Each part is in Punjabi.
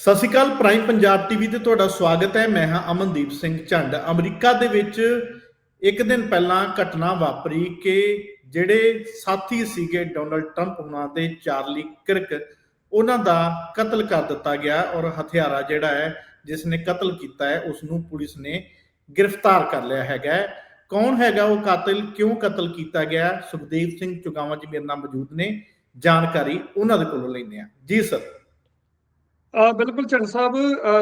ਸਤਿ ਸ਼੍ਰੀ ਅਕਾਲ, ਪ੍ਰਾਈਮ ਪੰਜਾਬ ਟੀਵੀ ਤੇ ਤੁਹਾਡਾ ਸਵਾਗਤ ਹੈ। ਮੈਂ ਹਾਂ ਅਮਨਦੀਪ ਸਿੰਘ ਝੰਡ। ਅਮਰੀਕਾ ਦੇ ਵਿੱਚ ਇੱਕ ਦਿਨ ਪਹਿਲਾਂ ਘਟਨਾ ਵਾਪਰੀ ਕਿ ਜਿਹੜੇ ਸਾਥੀ ਸੀਗੇ ਡੋਨਲਡ ਟਰੰਪ ਉਹਨਾਂ ਦੇ ਚਾਰਲੀ ਕਿਰਕ, ਉਹਨਾਂ ਦਾ ਕਤਲ ਕਰ ਦਿੱਤਾ ਗਿਆ ਔਰ ਹਥਿਆਰਾ ਜਿਹੜਾ ਹੈ, ਜਿਸ ਨੇ ਕਤਲ ਕੀਤਾ ਹੈ ਉਸ ਨੂੰ ਪੁਲਿਸ ਨੇ ਗ੍ਰਿਫਤਾਰ ਕਰ ਲਿਆ ਹੈਗਾ ਹੈ। ਕੌਣ ਹੈਗਾ ਉਹ ਕਾਤਲ, ਕਿਉਂ ਕਤਲ ਕੀਤਾ ਗਿਆ? ਸੁਖਦੇਵ ਸਿੰਘ ਚੁਗਾਵਾਂ ਜੀ ਮੇਰੇ ਨਾਲ ਮੌਜੂਦ ਨੇ। ਜਾਣਕਾਰੀ ਉਹਨਾਂ ਦੇ ਕੋਲੋਂ ਲੈਂਦੇ ਆ ਜੀ ਸਰ। ਬਿਲਕੁਲ ਚੰਨ ਸਾਹਿਬ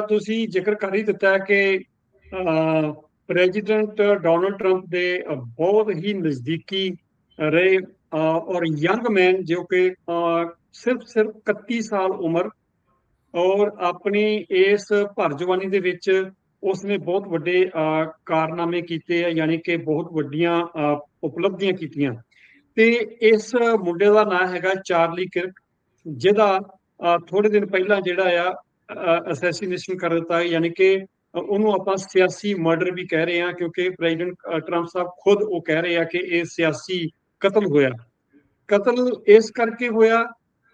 ਤੁਸੀਂ ਜ਼ਿਕਰ ਕਰ ਹੀ ਦਿੱਤਾ ਕਿ ਪ੍ਰੈਜ਼ੀਡੈਂਟ ਡੋਨਲਡ ਟਰੰਪ ਦੇ ਬਹੁਤ ਹੀ ਨਜ਼ਦੀਕੀ ਰਹੇ ਔਰ ਯੰਗ ਮੈਨ ਜੋ ਕਿ ਸਿਰਫ ਸਿਰਫ 31 ਸਾਲ ਉਮਰ ਔਰ ਆਪਣੀ ਇਸ ਭਰ ਜਵਾਨੀ ਦੇ ਵਿੱਚ ਉਸਨੇ ਬਹੁਤ ਵੱਡੇ ਕਾਰਨਾਮੇ ਕੀਤੇ ਆ, ਯਾਨੀ ਕਿ ਬਹੁਤ ਵੱਡੀਆਂ ਉਪਲਬਧੀਆਂ ਕੀਤੀਆਂ। ਤੇ ਇਸ ਮੁੰਡੇ ਦਾ ਨਾਮ ਹੈਗਾ ਚਾਰਲੀ ਕਿਰਕ, ਜਿਹਦਾ ਥੋੜੇ ਦਿਨ ਪਹਿਲਾਂ ਜਿਹੜਾ ਆ ਅਸੈਸੀਨੇਸ਼ਨ ਕਰ ਦਿੱਤਾ ਯਾਨੀ ਕਿ ਉਹਨੂੰ ਆਪਾਂ ਸਿਆਸੀ ਮਰਡਰ ਵੀ ਕਹਿ ਰਹੇ ਹਾਂ ਕਿਉਂਕਿ ਪ੍ਰੈਜ਼ੀਡੈਂਟ ਟਰੰਪ ਸਾਹਿਬ ਖੁਦ ਉਹ ਕਹਿ ਰਹੇ ਆ ਕਿ ਇਹ ਸਿਆਸੀ ਕਤਲ ਹੋਇਆ। ਕਤਲ ਇਸ ਕਰਕੇ ਹੋਇਆ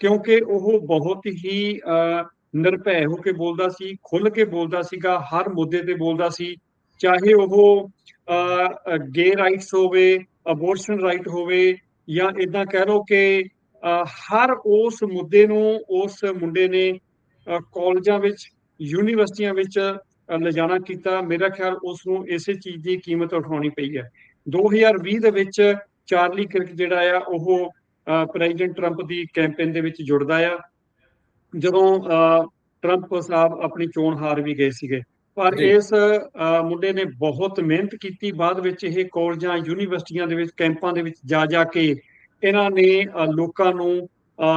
ਕਿਉਂਕਿ ਉਹ ਬਹੁਤ ਹੀ ਅ, ਨਿਰਭੈ ਹੋ ਕੇ ਬੋਲਦਾ ਸੀ ਖੁੱਲ ਕੇ ਬੋਲਦਾ ਸੀਗਾ ਹਰ ਮੁੱਦੇ ਤੇ ਬੋਲਦਾ ਸੀ। ਚਾਹੇ ਉਹ ਗੇ ਰਾਈਟਸ ਹੋਵੇ ਅਬੋਰਸ਼ਨ ਰਾਈਟ ਹੋਵੇ ਜਾਂ ਇਦਾਂ ਕਹਿ ਲਓ ਕਿ ਹਰ ਉਸ ਮੁੱਦੇ ਨੂੰ ਉਸ ਮੁੰਡੇ ਨੇ ਕਾਲਜਾਂ ਵਿੱਚ ਯੂਨੀਵਰਸਿਟੀਆਂ ਵਿੱਚ ਲਿਜਾਣਾ ਕੀਤਾ। ਮੇਰਾ ਖਿਆਲ ਉਸ ਨੂੰ ਇਸੇ ਚੀਜ਼ ਦੀ ਕੀਮਤ ਉਠਾਉਣੀ ਪਈ ਹੈ। 2020 ਦੇ ਵਿੱਚ ਚਾਰਲੀ ਕਿਰਕ ਜਿਹੜਾ ਆ ਉਹ ਪ੍ਰੈਜ਼ੀਡੈਂਟ ਟਰੰਪ ਦੀ ਕੈਂਪੇਨ ਦੇ ਵਿੱਚ ਜੁੜਦਾ ਆ। ਜਦੋਂ ਟਰੰਪ ਸਾਹਿਬ ਆਪਣੀ ਚੋਣ ਹਾਰ ਵੀ ਗਏ ਸੀਗੇ। ਪਰ। ਇਸ ਮੁੰਡੇ ਨੇ ਬਹੁਤ ਮਿਹਨਤ ਕੀਤੀ। ਬਾਅਦ ਵਿੱਚ ਇਹ ਕਾਲਜਾਂ ਯੂਨੀਵਰਸਿਟੀਆਂ ਦੇ ਵਿੱਚ ਕੈਂਪਾਂ ਦੇ ਵਿੱਚ ਜਾ ਜਾ ਕੇ ਇਹਨਾਂ ਨੇ ਲੋਕਾਂ ਨੂੰ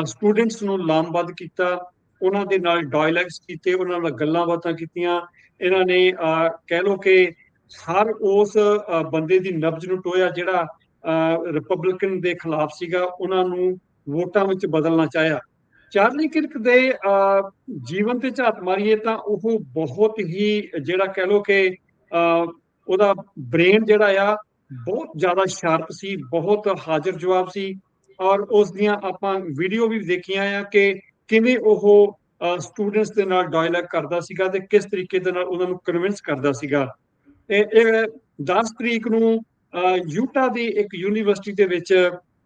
ਸਟੂਡੈਂਟਸ ਨੂੰ ਲਾਮਬੱਧ ਕੀਤਾ ਉਹਨਾਂ ਦੇ ਨਾਲ ਡਾਇਲੌਗਸ ਕੀਤੇ ਉਹਨਾਂ ਨਾਲ ਗੱਲਾਂ ਬਾਤਾਂ ਕੀਤੀਆਂ ਇਹਨਾਂ ਨੇ ਕਹਿ ਲਓ ਕਿ ਹਰ ਉਸ ਬੰਦੇ ਦੀ ਨਬਜ਼ ਨੂੰ ਟੋਇਆ ਜਿਹੜਾ ਰਿਪਬਲਿਕਨ ਦੇ ਖਿਲਾਫ ਸੀਗਾ ਉਹਨਾਂ ਨੂੰ ਵੋਟਾਂ ਵਿੱਚ ਬਦਲਣਾ ਚਾਹਿਆ। ਚਾਰਲੀ ਕਿਰਕ ਦੇ ਅ, ਜੀਵਨ ਤੇ ਝਾਤ ਮਾਰੀਏ ਤਾਂ ਉਹ ਬਹੁਤ ਹੀ ਜਿਹੜਾ ਕਹਿ ਲਓ ਕਿ ਅ, ਉਹਦਾ ਬ੍ਰੇਨ ਜਿਹੜਾ ਆ ਬਹੁਤ ਜ਼ਿਆਦਾ ਸ਼ਾਰਪ ਸੀ ਬਹੁਤ ਹਾਜ਼ਰ ਜਵਾਬ ਸੀ ਔਰ ਉਸ ਦੀਆਂ ਆਪਾਂ ਵੀਡੀਓ ਵੀ ਦੇਖੀਆਂ ਆ ਕਿ ਕਿਵੇਂ ਉਹ ਸਟੂਡੈਂਟਸ ਦੇ ਨਾਲ ਡਾਇਲੌਗ ਕਰਦਾ ਸੀਗਾ ਤੇ ਕਿਸ ਤਰੀਕੇ ਦੇ ਨਾਲ ਉਹਨਾਂ ਨੂੰ ਕਨਵਿੰਸ ਕਰਦਾ ਸੀਗਾ। ਇਹ 10 ਤਰੀਕ ਨੂੰ ਯੂਟਾ ਦੀ ਇੱਕ ਯੂਨੀਵਰਸਿਟੀ ਦੇ ਵਿੱਚ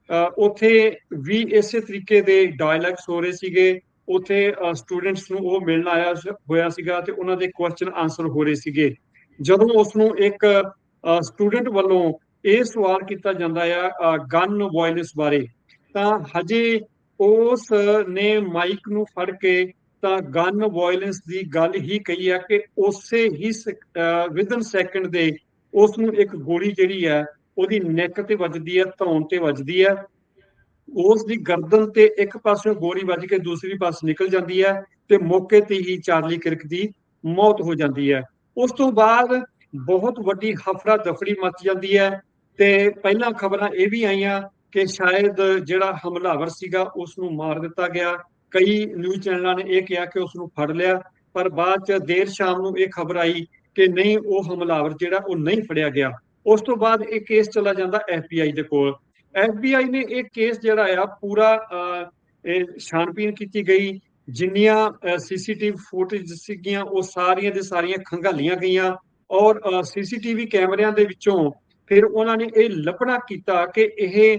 ਅ, ਉੱਥੇ ਵੀ ਇਸੇ ਤਰੀਕੇ ਦੇ ਡਾਇਲੌਗਸ ਹੋ ਰਹੇ ਸੀਗੇ। ਉੱਥੇ ਸਟੂਡੈਂਟਸ ਨੂੰ ਉਹ ਮਿਲਣ ਆਇਆ ਹੋਇਆ ਸੀਗਾ ਤੇ ਉਹਨਾਂ ਦੇ ਕੁਐਸਚਨ ਆਨਸਰ ਹੋ ਰਹੇ ਸੀਗੇ। ਜਦੋਂ ਉਸ ਨੂੰ ਇੱਕ ਸਟੂਡੈਂਟ ਵੱਲੋਂ ਇਹ ਸਵਾਲ ਕੀਤਾ ਜਾਂਦਾ ਆ ਗਨ ਵਾਇਲੈਂਸ ਬਾਰੇ। ਤਾਂ ਹਜੇ ਉਸ ਨੇ ਮਾਈਕ ਨੂੰ ਫੜ ਕੇ ਤਾਂ ਗਨ ਵਾਇਲੈਂਸ ਦੀ ਗੱਲ ਹੀ ਕਹੀ ਆ ਕਿ ਉਸੇ ਹੀ ਵਿਦਨ ਸੈਕਿੰਡ ਦੇ ਉਸ ਨੂੰ ਇੱਕ ਗੋਲੀ ਜਿਹੜੀ ਹੈ ਉਹਦੀ ਨੈਕ ਤੇ ਵੱਜਦੀ ਹੈ ਧੌਣ ਤੇ ਵੱਜਦੀ ਹੈ ਉਸ ਦੀ ਗਰਦਨ ਤੇ ਇੱਕ ਪਾਸੇ ਗੋਲੀ ਵੱਜ ਕੇ ਦੂਸਰੀ ਪਾਸੇ ਨਿਕਲ ਜਾਂਦੀ ਹੈ ਤੇ ਮੌਕੇ ਤੇ ਹੀ ਚਾਰਲੀ ਕਿਰਕ ਦੀ ਮੌਤ ਹੋ ਜਾਂਦੀ ਹੈ ਉਸ ਤੋਂ ਬਾਅਦ ਬਹੁਤ ਵੱਡੀ ਹਫੜਾ ਦਫੜੀ ਮਚ ਜਾਂਦੀ ਹੈ ਤੇ ਪਹਿਲਾਂ ਖਬਰਾਂ ਇਹ ਵੀ ਆਈਆਂ ਕਿ ਸ਼ਾਇਦ ਜਿਹੜਾ ਹਮਲਾਵਰ ਸੀਗਾ ਉਸ ਨੂੰ ਮਾਰ ਦਿੱਤਾ ਗਿਆ। ਕਈ ਨਿਊਜ਼ ਚੈਨਲਾਂ ਨੇ ਇਹ ਕਿਹਾ ਕਿ ਉਸ ਨੂੰ ਫੜ ਲਿਆ ਪਰ ਬਾਅਦ ਚ ਦੇਰ ਸ਼ਾਮ ਨੂੰ ਇਹ ਖਬਰ ਆਈ ਕਿ ਨਹੀਂ ਉਹ ਹਮਲਾਵਰ ਜਿਹੜਾ ਉਹ ਨਹੀਂ ਫੜਿਆ ਗਿਆ। ਉਸ ਤੋਂ ਬਾਅਦ ਇਹ ਕੇਸ ਚਲਾ ਜਾਂਦਾ ਐਫਬੀਆਈ ਦੇ ਕੋਲ। ਐਫਬੀਆਈ ਨੇ ਇਹ ਕੇਸ ਜਿਹੜਾ ਆ ਪੂਰਾ ਅਹ, ਇਹ ਛਾਣਬੀਨ ਕੀਤੀ ਗਈ। ਜਿੰਨੀਆਂ ਸੀਸੀਟੀਵੀ ਫੁਟੇਜ ਸੀਗੀਆਂ ਉਹ ਸਾਰੀਆਂ ਦੇ ਸਾਰੀਆਂ ਖੰਗਾਲੀਆਂ ਗਈਆਂ। ਔਰ ਸੀਸੀਟੀਵੀ ਕੈਮਰਿਆਂ ਦੇ ਵਿੱਚੋਂ ਫਿਰ ਉਹਨਾਂ ਨੇ ਇਹ ਲੱਭਣਾ ਕੀਤਾ ਕਿ ਇਹ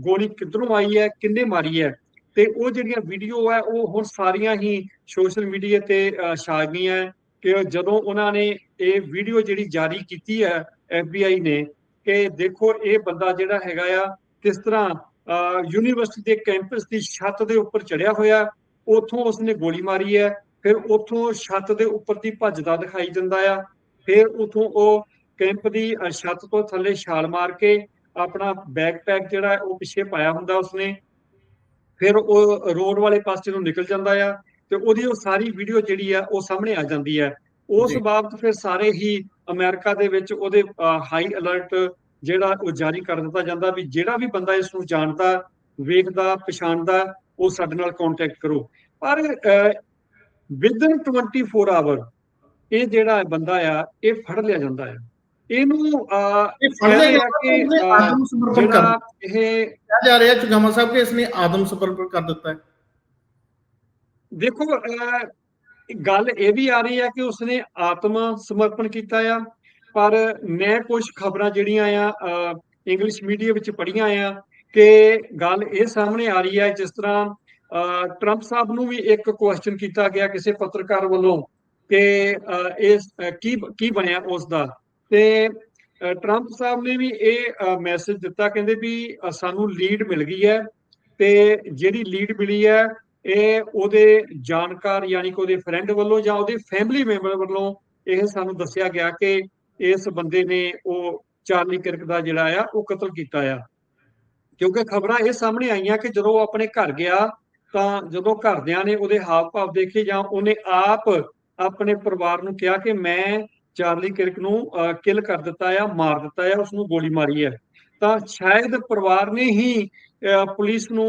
ਗੋਲੀ ਕਿੱਧਰੋਂ ਆਈ ਹੈ ਕਿੰਨੇ ਮਾਰੀ ਹੈ? ਤੇ ਉਹ ਜਿਹੜੀਆਂ ਵੀਡੀਓ ਹੈ ਉਹ ਹੁਣ ਸਾਰੀਆਂ ਹੀ ਸੋਸ਼ਲ ਮੀਡੀਆ ਤੇ ਛਾ ਗਈਆਂ ਕਿ ਜਦੋਂ ਉਹਨਾਂ ਨੇ ਇਹ ਵੀਡੀਓ ਜਿਹੜੀ ਜਾਰੀ ਕੀਤੀ ਹੈ ਐਫਬੀਆਈ ਨੇ ਕਿ ਦੇਖੋ ਇਹ ਬੰਦਾ ਜਿਹੜਾ ਹੈਗਾ ਆ ਕਿਸ ਤਰ੍ਹਾਂ ਅਹ, ਯੂਨੀਵਰਸਿਟੀ ਦੇ ਕੈਂਪਸ ਦੀ ਛੱਤ ਦੇ ਉੱਪਰ ਚੜਿਆ ਹੋਇਆ ਉਥੋਂ ਉਸਨੇ ਗੋਲੀ ਮਾਰੀ ਹੈ ਫਿਰ ਉਥੋਂ ਛੱਤ ਦੇ ਉੱਪਰ ਦੀ ਭੱਜਦਾ ਦਿਖਾਈ ਦਿੰਦਾ ਆ ਫਿਰ ਉਥੋਂ ਉਹ ਕੈਂਪ ਦੀ ਛੱਤ ਤੋਂ ਥੱਲੇ ਛਾਲ ਮਾਰ ਕੇ ਆਪਣਾ ਬੈਕਪੈਕ ਜਿਹੜਾ ਉਹ ਪਿੱਛੇ ਪਾਇਆ ਹੁੰਦਾ ਉਸਨੇ। ਫਿਰ ਉਹ ਰੋਡ ਵਾਲੇ ਪਾਸੇ ਨੂੰ ਨਿਕਲ ਜਾਂਦਾ ਆ ਤੇ ਉਹਦੀ ਉਹ ਸਾਰੀ ਵੀਡੀਓ ਜਿਹੜੀ ਆ ਉਹ ਸਾਹਮਣੇ ਆ ਜਾਂਦੀ ਹੈ ਉਸ। ਬਾਬਤ ਫਿਰ ਸਾਰੇ ਹੀ ਅਮਰੀਕਾ ਦੇ ਵਿੱਚ ਉਹਦੇ ਹਾਈ ਅਲਰਟ ਜਿਹੜਾ ਉਹ ਜਾਰੀ ਕਰ ਦਿੱਤਾ ਜਾਂਦਾ ਵੀ ਜਿਹੜਾ ਵੀ ਬੰਦਾ ਇਸ ਨੂੰ ਜਾਣਦਾ ਵੇਖਦਾ ਪਛਾਣਦਾ ਉਹ ਸਾਡੇ ਨਾਲ ਕੰਟੈਕਟ ਕਰੋ। ਪਰ ਵਿਦਨ 24 ਆਵਰ ਇਹ ਜਿਹੜਾ ਬੰਦਾ ਆ ਇਹ ਫੜ ਲਿਆ ਜਾਂਦਾ ਹੈ ਇਹਨੂੰ ਇਹ ਫੜ ਲਿਆ ਆ ਕਿ, ਆਦਮ ਸਮਰਪਣ ਕਰ ਇਹ ਕਿਹਾ ਜਾ ਰਿਹਾ ਚੁਗਾਮਾ ਸਾਹਿਬ ਕਿ ਇਸਨੇ ਆਦਮ ਸਮਰਪਣ ਕਰ ਦਿੱਤਾ ਹੈ। ਦੇਖੋ ਗੱਲ ਇਹ ਵੀ ਆ ਰਹੀ ਹੈ ਕਿ ਉਸਨੇ ਆਤਮ ਸਮਰਪਣ ਕੀਤਾ ਆ ਪਰ ਮੈਂ ਕੁਝ ਖਬਰਾਂ ਜਿਹੜੀਆਂ ਆ ਇੰਗਲਿਸ਼ ਮੀਡੀਆ ਵਿੱਚ ਪੜ੍ਹੀਆਂ ਆ ਕਿ ਗੱਲ ਇਹ ਸਾਹਮਣੇ ਆ ਰਹੀ ਹੈ ਜਿਸ ਤਰ੍ਹਾਂ ਟਰੰਪ ਸਾਹਿਬ ਨੂੰ ਵੀ ਇੱਕ ਕੁਐਸਚਨ ਕੀਤਾ ਗਿਆ ਕਿਸੇ ਪੱਤਰਕਾਰ ਵੱਲੋਂ। ਕਿ ਇਸ ਕੀ ਕੀ ਬਣਿਆ ਉਸ ਦਾ ਤੇ ਟਰੰਪ ਸਾਹਿਬ ਨੇ ਵੀ ਇਹ ਮੈਸੇਜ ਦਿੱਤਾ, ਕਹਿੰਦੇ ਵੀ ਸਾਨੂੰ ਲੀਡ ਮਿਲ ਗਈ ਹੈ ਤੇ ਜਿਹੜੀ ਲੀਡ ਮਿਲੀ ਹੈ, ਇਹ ਉਹਦੇ ਜਾਣਕਾਰ ਯਾਨੀ ਕਿ ਉਹਦੇ ਫਰੈਂਡ ਵੱਲੋਂ ਜਾਂ ਉਹਦੇ ਫੈਮਿਲੀ ਮੈਂਬਰ ਵੱਲੋਂ ਇਹ ਸਾਨੂੰ ਦੱਸਿਆ ਗਿਆ ਕਿ ਇਸ ਬੰਦੇ ਨੇ ਉਹ ਚਾਰਲੀ ਕਿਰਕ ਦਾ ਜਿਹੜਾ ਆ, ਉਹ ਕਤਲ ਕੀਤਾ ਆ। ਕਿਉਂਕਿ ਖਬਰਾਂ ਇਹ ਸਾਹਮਣੇ ਆਈਆਂ ਕਿ ਜਦੋਂ ਉਹ ਆਪਣੇ ਘਰ ਗਿਆ, ਤਾਂ ਜਦੋਂ ਘਰਦਿਆਂ ਨੇ ਉਹਦੇ ਹਾਵ ਭਾਵ ਦੇਖੇ ਜਾਂ ਉਹਨੇ ਆਪ ਆਪਣੇ ਪਰਿਵਾਰ ਨੂੰ ਕਿਹਾ ਕਿ ਮੈਂ ਚਾਰਲੀ ਕਿਰਕ ਨੂੰ ਕਿਲ ਕਰ ਦਿੱਤਾ ਆ ਮਾਰ ਦਿੱਤਾ ਆ ਉਸ ਨੂੰ ਗੋਲੀ ਮਾਰੀ ਹੈ ਤਾਂ ਸ਼ਾਇਦ ਪਰਿਵਾਰ ਨੇ ਹੀ ਪੁਲਿਸ ਨੂੰ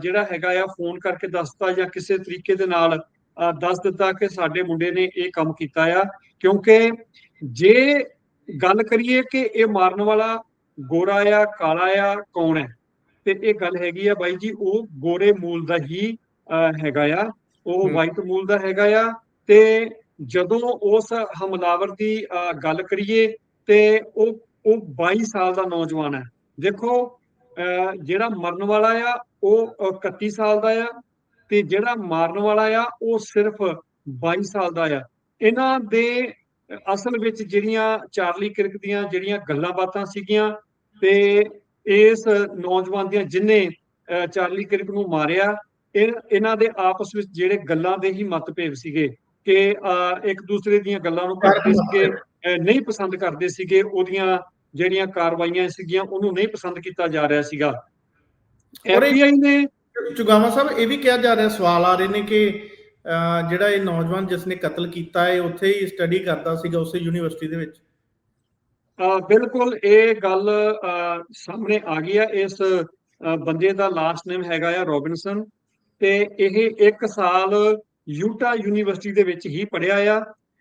ਜਿਹੜਾ ਹੈਗਾ ਆ ਫੋਨ ਕਰਕੇ ਦੱਸਤਾ ਜਾਂ ਕਿਸੇ ਤਰੀਕੇ ਦੇ ਨਾਲ ਦੱਸ ਦਿੱਤਾ ਕਿ ਸਾਡੇ ਮੁੰਡੇ ਨੇ ਇਹ ਕੰਮ ਕੀਤਾ ਆ। ਕਿਉਂਕਿ ਜੇ ਗੱਲ ਕਰੀਏ ਕਿ ਇਹ ਮਾਰਨ ਵਾਲਾ ਗੋਰਾ ਆ ਕਾਲਾ ਆ ਕੌਣ ਹੈ? ਤੇ ਇਹ ਗੱਲ ਹੈਗੀ ਆ ਬਾਈ ਜੀ ਉਹ ਗੋਰੇ ਮੂਲ ਦਾ ਹੀ ਹੈਗਾ ਆ। ਉਹ। ਵਾਈਟ ਮੂਲ ਦਾ ਹੈਗਾ ਆ। ਤੇ ਜਦੋਂ ਉਸ ਹਮਲਾਵਰ ਦੀ ਅਹ, ਗੱਲ ਕਰੀਏ ਤੇ ਉਹ ਉਹ 22 ਸਾਲ ਦਾ ਨੌਜਵਾਨ ਹੈ। ਦੇਖੋ ਅਹ, ਜਿਹੜਾ ਮਰਨ ਵਾਲਾ ਆ ਉਹ ਅਹ, 31 ਸਾਲ ਦਾ ਆ ਤੇ ਜਿਹੜਾ ਮਾਰਨ ਵਾਲਾ ਆ ਉਹ ਸਿਰਫ 22 ਸਾਲ ਦਾ ਆ। ਇਹਨਾਂ ਦੇ ਅਸਲ ਵਿੱਚ ਜਿਹੜੀਆਂ ਚਾਰਲੀ ਕਿਰਕ ਦੀਆਂ ਜਿਹੜੀਆਂ ਗੱਲਾਂ ਬਾਤਾਂ ਸੀਗੀਆਂ ਤੇ ਇਸ ਨੌਜਵਾਨ ਦੀਆਂ ਜਿਨੇ ਅਹ, ਚਾਰਲੀ ਕਿਰਕ ਨੂੰ ਮਾਰਿਆ ਇਹ ਇਹਨਾਂ ਦੇ ਆਪਸ ਵਿੱਚ ਜਿਹੜੇ ਗੱਲਾਂ ਦੇ ਹੀ ਮਤਭੇਦ ਸੀਗੇ। ਕਿ ਇੱਕ ਦੂਸਰੇ ਦੀਆਂ ਗੱਲਾਂ ਨੂੰ ਕਰਦੇ ਸੀਗੇ ਨਹੀਂ ਪਸੰਦ ਕਰਦੇ ਸੀਗੇ ਉਹਦੀਆਂ ਜਿਹੜੀਆਂ ਕਾਰਵਾਈਆਂ ਸੀਗੀਆਂ ਉਹਨੂੰ ਨਹੀਂ ਪਸੰਦ ਕੀਤਾ ਜਾ ਰਿਹਾ ਸੀਗਾ। ਐਫਬੀਆਈ ਨੇ ਚੁਗਾਵਾ ਸਾਹਿਬ ਇਹ ਵੀ ਕਿਹਾ ਜਾ ਰਿਹਾ ਸਵਾਲ ਆ ਰਹੇ ਨੇ ਕਿ ਜਿਹੜਾ ਇਹ ਨੌਜਵਾਨ ਜਿਸ ਨੇ ਕਤਲ ਕੀਤਾ ਹੈ ਉੱਥੇ ਹੀ ਸਟੱਡੀ ਕਰਦਾ ਸੀਗਾ ਉਸੇ ਯੂਨੀਵਰਸਿਟੀ ਦੇ ਵਿੱਚ। ਬਿਲਕੁਲ ਇਹ ਗੱਲ ਸਾਹਮਣੇ ਆ ਗਈ ਹੈ ਇਸ ਬੰਦੇ ਦਾ ਲਾਸਟ ਨੇਮ ਹੈਗਾ ਆ ਰੋਬਿਨਸਨ। ਤੇ ਇਹ ਇੱਕ ਸਾਲ ਯੂਟਾ ਯੂਨੀਵਰਸਿਟੀ ਦੇ ਵਿੱਚ ਹੀ ਪੜ੍ਹਿਆ ਆ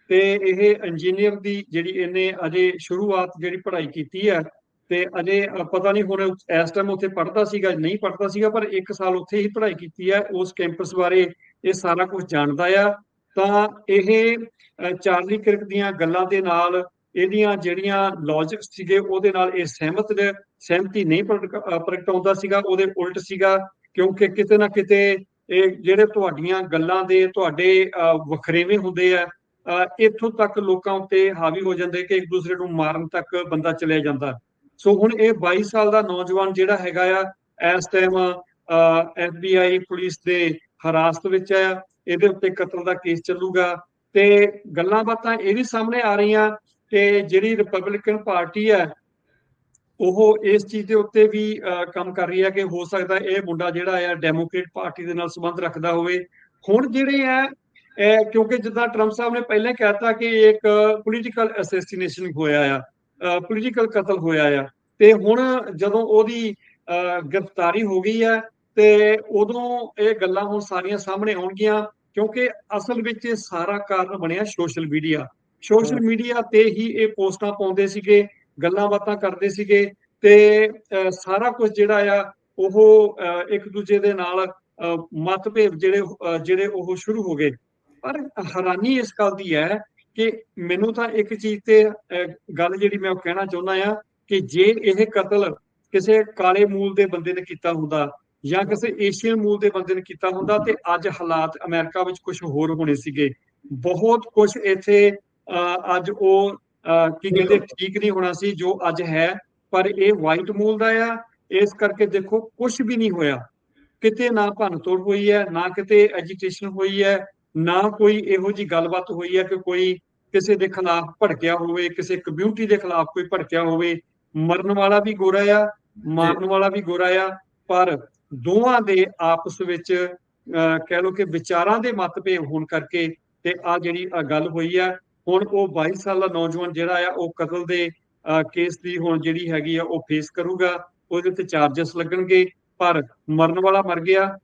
ਤੇ ਇਹ ਇੰਜੀਨੀਅਰ ਦੀ ਜਿਹੜੀ ਇਹਨੇ ਅਜੇ ਸ਼ੁਰੂਆਤ ਜਿਹੜੀ ਪੜ੍ਹਾਈ ਕੀਤੀ ਹੈ ਤੇ ਅਜੇ ਪਤਾ ਨਹੀਂ ਹੁਣ ਇਸ ਟਾਈਮ ਉੱਥੇ ਪੜ੍ਹਦਾ ਸੀਗਾ ਨਹੀਂ ਪੜ੍ਹਦਾ ਸੀਗਾ ਪਰ ਇੱਕ ਸਾਲ ਉੱਥੇ ਹੀ ਪੜ੍ਹਾਈ ਕੀਤੀ ਹੈ ਉਸ ਕੈਂਪਸ ਬਾਰੇ ਇਹ ਸਾਰਾ ਕੁਝ ਜਾਣਦਾ ਆ। ਤਾਂ ਇਹ ਅਹ, ਚਾਰਲੀ ਕਿਰਕ ਦੀਆਂ ਗੱਲਾਂ ਦੇ ਨਾਲ ਇਹਦੀਆਂ ਜਿਹੜੀਆਂ ਲੌਜਿਕ ਸੀਗੇ ਉਹਦੇ ਨਾਲ ਇਹ ਸਹਿਮਤ ਨੇ ਸਹਿਮਤੀ ਨਹੀਂ ਪ੍ਰਗਟ- ਪ੍ਰਗਟਾਉਂਦਾ ਸੀਗਾ ਉਹਦੇ ਉਲਟ ਸੀਗਾ ਕਿਉਂਕਿ ਕਿਤੇ ਨਾ ਕਿਤੇ ਇਹ ਜਿਹੜੇ ਤੁਹਾਡੀਆਂ ਗੱਲਾਂ ਦੇ ਤੁਹਾਡੇ ਵਖਰੇਵੇਂ ਹੁੰਦੇ ਆ ਇੱਥੋਂ ਤੱਕ ਲੋਕਾਂ ਉੱਤੇ ਹਾਵੀ ਹੋ ਜਾਂਦੇ ਕਿ ਇੱਕ ਦੂਸਰੇ ਨੂੰ ਮਾਰਨ ਤੱਕ ਬੰਦਾ ਚਲੇ ਜਾਂਦਾ। ਸੋ ਹੁਣ ਇਹ 22 ਸਾਲ ਦਾ ਨੌਜਵਾਨ ਜਿਹੜਾ ਹੈਗਾ ਆ, ਇਸ ਟਾਈਮ ਐਫਬੀਆਈ ਪੁਲਿਸ ਦੇ ਹਰਾਸਤ ਵਿੱਚ ਆ, ਇਹਦੇ ਉੱਤੇ ਕਤਲ ਦਾ ਕੇਸ ਚੱਲੂਗਾ। ਤੇ ਗੱਲਾਂ ਬਾਤਾਂ ਇਹ ਵੀ ਸਾਹਮਣੇ ਆ ਰਹੀਆਂ ਕਿ ਜਿਹੜੀ ਰਿਪਬਲਿਕਨ ਪਾਰਟੀ ਹੈ ਉਹ ਇਸ ਚੀਜ਼ ਦੇ ਉੱਤੇ ਵੀ ਕੰਮ ਕਰ ਰਹੀ ਹੈ ਕਿ ਹੋ ਸਕਦਾ ਇਹ ਮੁੰਡਾ ਜਿਹੜਾ ਆ ਡੈਮੋਕ੍ਰੇਟ ਪਾਰਟੀ ਦੇ ਨਾਲ ਸੰਬੰਧ ਰੱਖਦਾ ਹੋਵੇ। ਹੁਣ ਜਿਹੜੇ ਆ ਇਹ ਕਿਉਂਕਿ ਜਿੱਦਾਂ ਟਰੰਪ ਸਾਹਿਬ ਨੇ ਪਹਿਲਾਂ ਕਹਿਤਾ ਕਿ ਇੱਕ ਪੋਲੀਟੀਕਲ ਅਸੈਸੀਨੇਸ਼ਨ ਹੋਇਆ ਆ ਪੋਲੀਟੀਕਲ ਕਤਲ ਹੋਇਆ ਆ। ਤੇ ਹੁਣ ਜਦੋਂ ਉਹਦੀ ਗ੍ਰਿਫਤਾਰੀ ਹੋ ਗਈ ਹੈ ਤੇ ਉਦੋਂ ਇਹ ਗੱਲਾਂ ਹੁਣ ਸਾਰੀਆਂ ਸਾਹਮਣੇ ਆਉਣਗੀਆਂ ਕਿਉਂਕਿ ਅਸਲ ਵਿੱਚ ਇਹ ਸਾਰਾ ਕਾਰਨ ਬਣਿਆ ਸੋਸ਼ਲ ਮੀਡੀਆ ਸੋਸ਼ਲ ਮੀਡੀਆ ਤੇ ਹੀ ਇਹ ਪੋਸਟਾਂ ਪਾਉਂਦੇ ਸੀਗੇ। ਗੱਲਾਂ ਬਾਤਾਂ ਕਰਦੇ ਸੀਗੇ ਤੇ ਸਾਰਾ ਕੁਝ ਜਿਹੜਾ ਆ ਉਹ ਇੱਕ ਦੂਜੇ ਦੇ ਨਾਲ ਮਤਭੇਦ ਜਿਹੜੇ ਜਿਹੜੇ ਉਹ ਸ਼ੁਰੂ ਹੋ ਗਏ। ਪਰ ਹੈਰਾਨੀ ਇਸ ਗੱਲ ਦੀ ਹੈ ਕਿ ਮੈਨੂੰ ਤਾਂ ਇੱਕ ਚੀਜ਼ ਤੇ ਗੱਲ ਜਿਹੜੀ ਮੈਂ ਉਹ ਕਹਿਣਾ ਚਾਹੁੰਦਾ ਆ ਕਿ ਜੇ ਇਹ ਕਤਲ ਕਿਸੇ ਕਾਲੇ ਮੂਲ ਦੇ ਬੰਦੇ ਨੇ ਕੀਤਾ ਹੁੰਦਾ ਜਾਂ ਕਿਸੇ ਏਸ਼ੀਅਨ ਮੂਲ ਦੇ ਬੰਦੇ ਨੇ ਕੀਤਾ ਹੁੰਦਾ ਤੇ ਅੱਜ ਹਾਲਾਤ ਅਮਰੀਕਾ ਵਿੱਚ ਕੁਝ ਹੋਰ ਹੋਣੇ ਸੀਗੇ। ਬਹੁਤ ਕੁਝ ਇੱਥੇ ਅਹ, ਅੱਜ ਉਹ ਕੀ ਕਹਿੰਦੇ ਠੀਕ ਨਹੀਂ ਹੋਣਾ ਸੀ ਜੋ ਅੱਜ ਹੈ ਪਰ ਇਹ ਵਾਈਟ ਮੂਲ ਦਾ ਆ ਇਸ ਕਰਕੇ ਦੇਖੋ ਕੁਝ ਵੀ ਨਹੀਂ ਹੋਇਆ। ਕਿਤੇ ਨਾ ਭੰਨਤੋੜ ਹੋਈ ਹੈ ਨਾ ਕਿਤੇ ਐਜੀਟੇਸ਼ਨ ਹੋਈ ਹੈ ਨਾ ਕੋਈ ਇਹੋ ਜੀ ਗੱਲਬਾਤ ਹੋਈ ਹੈ ਕਿ ਕੋਈ ਕਿਸੇ ਦੇ ਖਿਲਾਫ ਭੜਕਿਆ ਹੋਵੇ ਕਿਸੇ ਕਮਿਊਨਿਟੀ ਦੇ ਖਿਲਾਫ ਕੋਈ ਭੜਕਿਆ ਹੋਵੇ। ਮਰਨ ਵਾਲਾ ਵੀ ਗੋਰਾ ਆ ਮਾਰਨ ਵਾਲਾ ਵੀ ਗੋਰਾ ਆ ਪਰ ਦੋਵਾਂ ਦੇ ਆਪਸ ਵਿੱਚ ਕਹਿ ਲਓ ਕਿ ਵਿਚਾਰਾਂ ਦੇ ਮਤਭੇਦ ਹੋਣ ਕਰਕੇ ਤੇ ਆ ਜਿਹੜੀ ਗੱਲ ਹੋਈ ਆ ਹੁਣ ਉਹ 22 ਸਾਲ ਦਾ ਨੌਜਵਾਨ ਜਿਹੜਾ ਆ ਉਹ ਕਤਲ ਦੇ ਕੇਸ ਦੀ ਹੁਣ ਜਿਹੜੀ ਹੈਗੀ ਆ ਉਹ ਫੇਸ ਕਰੂਗਾ। ਉਹਦੇ ਉੱਤੇ ਚਾਰजेस ਲੱਗਣਗੇ ਪਰ ਮਰਨ ਵਾਲਾ ਮਰ ਗਿਆ।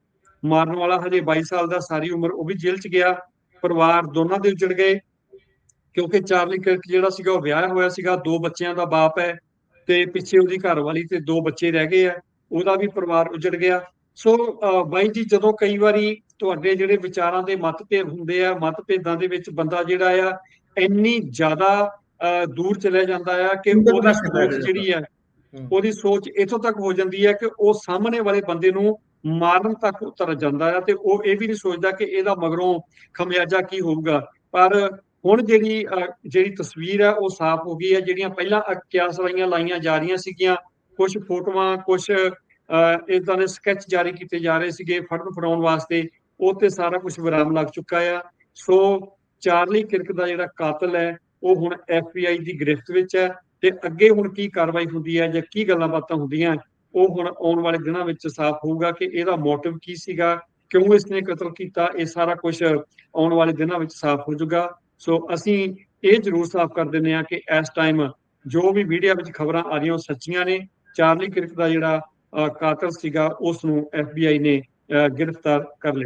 ਮਾਰਨ ਵਾਲਾ ਹਜੇ 22 ਸਾਲ ਦਾ ਸਾਰੀ ਉਮਰ ਉਹ ਵੀ ਜੇਲ੍ਹ 'ਚ ਗਿਆ। ਪਰਿਵਾਰ ਦੋਨਾਂ ਦੇ ਉਜੜ ਗਏ। ਕਿਉਂਕਿ ਚਾਰਲੀ ਕਿਰਕ ਜਿਹੜਾ ਸੀਗਾ ਉਹ ਵਿਆਹ ਹੋਇਆ ਸੀਗਾ। ਦੋ ਬੱਚਿਆਂ ਦਾ ਬਾਪ ਹੈ ਤੇ ਪਿੱਛੇ ਉਹਦੀ ਘਰਵਾਲੀ ਤੇ ਦੋ ਬੱਚੇ ਰਹਿ ਗਏ ਆ। ਉਹਦਾ ਵੀ ਪਰਿਵਾਰ ਉਜੜ ਗਿਆ। ਸੋ ਅਹ, ਬਾਈ ਜੀ ਜਦੋਂ ਕਈ ਵਾਰੀ ਤੁਹਾਡੇ ਜਿਹੜੇ ਵਿਚਾਰਾਂ ਦੇ ਮਤਭੇਦ ਹੁੰਦੇ ਆ ਮਤਭੇਦਾਂ ਦੇ ਵਿੱਚ ਬੰਦਾ ਜਿਹੜਾ ਆ ਇੰਨੀ ਜ਼ਿਆਦਾ ਦੂਰ ਚਲਿਆ ਜਾਂਦਾ ਆ ਕਿ ਉਹਦੀ ਚਲਾ ਸੋਚ। ਜਿਹੜੀ ਆ ਹੂੰ। ਉਹਦੀ ਸੋਚ ਇੱਥੋਂ ਤੱਕ ਹੋ ਜਾਂਦੀ ਹੈ ਕਿ ਉਹ ਸਾਹਮਣੇ ਵਾਲੇ ਬੰਦੇ ਨੂੰ ਮਾਰਨ ਤੱਕ ਉਤਰ ਜਾਂਦਾ ਹੈ ਤੇ ਉਹ ਇਹ ਵੀ ਨਹੀਂ ਸੋਚਦਾ ਕਿ ਇਹਦਾ ਮਗਰੋਂ ਖਮਿਆਜਾ ਕੀ ਹੋਊਗਾ ਪਰ ਹੁਣ ਜਿਹੜੀ ਜਿਹੜੀ ਤਸਵੀਰ ਹੈ ਉਹ ਸਾਫ਼ ਹੋ ਗਈ ਹੈ ਜਿਹੜੀਆਂ ਪਹਿਲਾਂ ਅਕਿਆਸਰਾਈਆਂ ਲਾਈਆਂ ਜਾ ਰਹੀਆਂ ਸੀਗੀਆਂ ਕੁਝ ਫੋਟੋਆਂ ਕੁਝ ਇਦਾਂ ਦੇ ਸਕੈਚ ਜਾਰੀ ਕੀਤੇ ਜਾ ਰਹੇ ਸੀਗੇ ਫੜਨ ਫੜਾਉਣ ਵਾਸਤੇ ਉਹ ਤੇ ਸਾਰਾ ਕੁਝ ਵਿਰਾਮ ਲੱਗ ਚੁੱਕਾ ਆ ਸੋ ਚਾਰਲੀ ਕਿਰਕ ਦਾ ਜਿਹੜਾ ਕਾਤਲ ਹੈ, ਉਹ ਹੁਣ ਐਫਬੀਆਈ ਦੀ ਗ੍ਰਿਫਤ ਵਿੱਚ ਹੈ ਤੇ ਅੱਗੇ ਹੁਣ ਕੀ ਕਾਰਵਾਈ ਹੁੰਦੀ ਹੈ ਜਾਂ ਕੀ ਗੱਲਾਂ ਬਾਤਾਂ ਹੁੰਦੀਆਂ, ਉਹ ਹੁਣ ਆਉਣ ਵਾਲੇ ਦਿਨਾਂ ਵਿੱਚ ਸਾਫ਼ ਹੋਊਗਾ ਕਿ ਇਹਦਾ ਮੋਟਿਵ ਕੀ ਸੀਗਾ, ਕਿਉਂ ਇਸਨੇ ਕਤਲ ਕੀਤਾ, ਇਹ ਸਾਰਾ ਕੁਝ ਆਉਣ ਵਾਲੇ ਦਿਨਾਂ ਵਿੱਚ ਸਾਫ਼ ਹੋ ਜਾਊਗਾ। ਸੋ ਅਸੀਂ ਇਹ ਜ਼ਰੂਰ ਸਾਫ਼ ਕਰ ਦਿੰਦੇ ਹਾਂ ਕਿ ਇਸ ਟਾਈਮ ਜੋ ਵੀ ਮੀਡੀਆ ਵਿੱਚ ਖਬਰਾਂ ਆ ਰਹੀਆਂ ਉਹ ਸੱਚੀਆਂ ਨੇ। ਚਾਰਲੀ ਕਿਰਕ ਦਾ ਜਿਹੜਾ ਕਾਤਲ ਸੀਗਾ ਉਸ ਨੂੰ ਐਫਬੀਆਈ ਨੇ ਗ੍ਰਿਫਤਾਰ ਕਰ ਲਿਆ।